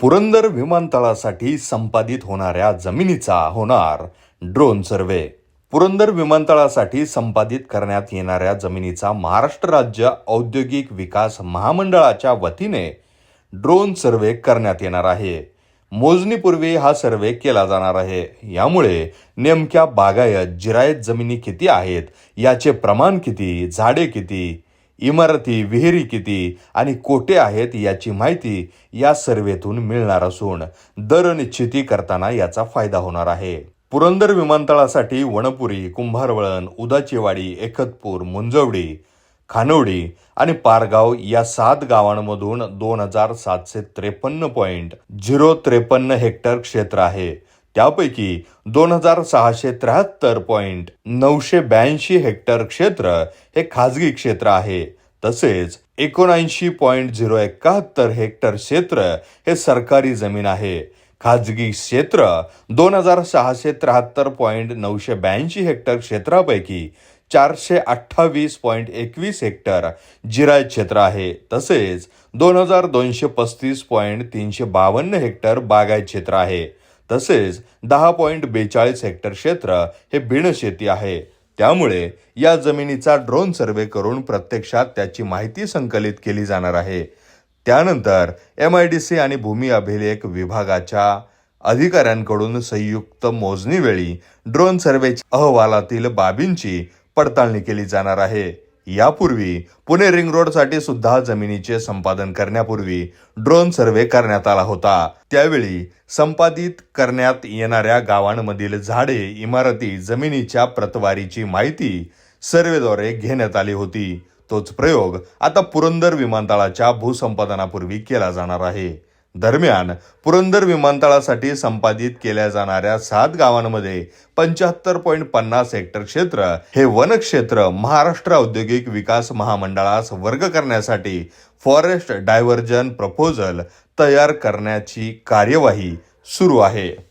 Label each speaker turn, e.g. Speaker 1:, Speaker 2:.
Speaker 1: पुरंदर विमानतळासाठी संपादित होणाऱ्या जमिनीचा होणार ड्रोन सर्वे. पुरंदर विमानतळासाठी संपादित करण्यात येणाऱ्या जमिनीचा महाराष्ट्र राज्य औद्योगिक विकास महामंडळाच्या वतीने ड्रोन सर्वे करण्यात येणार आहे. मोजणीपूर्वी हा सर्वे केला जाणार आहे. यामुळे नेमक्या बागायत जिरायत जमिनी किती आहेत? याचे प्रमाण किती? झाडे किती? इमारती विहिरी किती आणि कोठे आहेत याची माहिती या सर्वेतून मिळणार असून दर निश्चिती करताना याचा फायदा होणार आहे. पुरंदर विमानतळासाठी वणपुरी कुंभारवळण उदाचीवाडी एकतपूर मुंजवडी खानवडी आणि पारगाव या सात गावांमधून दोन हजार सातशे त्रेपन्न पॉईंट झिरो त्रेपन्न हेक्टर क्षेत्र आहे. त्यापैकी दोन हजार सहाशे त्र्याहत्तर पॉईंट नऊशे ब्याऐंशी हेक्टर क्षेत्र हे खाजगी क्षेत्र आहे. तसेच एकोणऐंशी पॉईंट झिरो एकाहत्तर हेक्टर क्षेत्र हे सरकारी जमीन आहे. खाजगी क्षेत्र दोन हजार सहाशे त्र्याहत्तर पॉईंट नऊशे ब्याऐंशी हेक्टर क्षेत्रापैकी चारशे अठ्ठावीस पॉईंट एकवीस हेक्टर जिरायत क्षेत्र आहे. तसेच दोन हजार दोनशे पस्तीस पॉईंट तीनशे बावन्न हेक्टर बागायत क्षेत्र आहे. तसेच दहा पॉईंट बेचाळीस हेक्टर क्षेत्र हे बिनशेती आहे. त्यामुळे या जमिनीचा ड्रोन सर्वे करून प्रत्यक्षात त्याची माहिती संकलित केली जाणार आहे. त्यानंतर एम आय डी सी आणि भूमी अभिलेख विभागाच्या अधिकाऱ्यांकडून संयुक्त मोजणीवेळी ड्रोन सर्वेच्या अहवालातील बाबींची पडताळणी केली जाणार आहे. यापूर्वी पुणे रिंग रोडसाठी सुद्धा जमिनीचे संपादन करण्यापूर्वी ड्रोन सर्वे करण्यात आला होता. त्यावेळी संपादित करण्यात येणाऱ्या गावांमधील झाडे इमारती जमिनीच्या प्रतवारीची माहिती सर्वेद्वारे घेण्यात आली होती. तोच प्रयोग आता पुरंदर विमानतळाच्या भूसंपादनापूर्वी केला जाणार आहे. दरम्यान पुरंदर विमानतळासाठी संपादित केल्या जाणाऱ्या सात गावांमध्ये पंच्याहत्तर पॉईंट पन्नास हेक्टर क्षेत्र हे वनक्षेत्र महाराष्ट्र औद्योगिक विकास महामंडळास वर्ग करण्यासाठी फॉरेस्ट डायव्हर्जन प्रपोजल तयार करण्याची कार्यवाही सुरू आहे.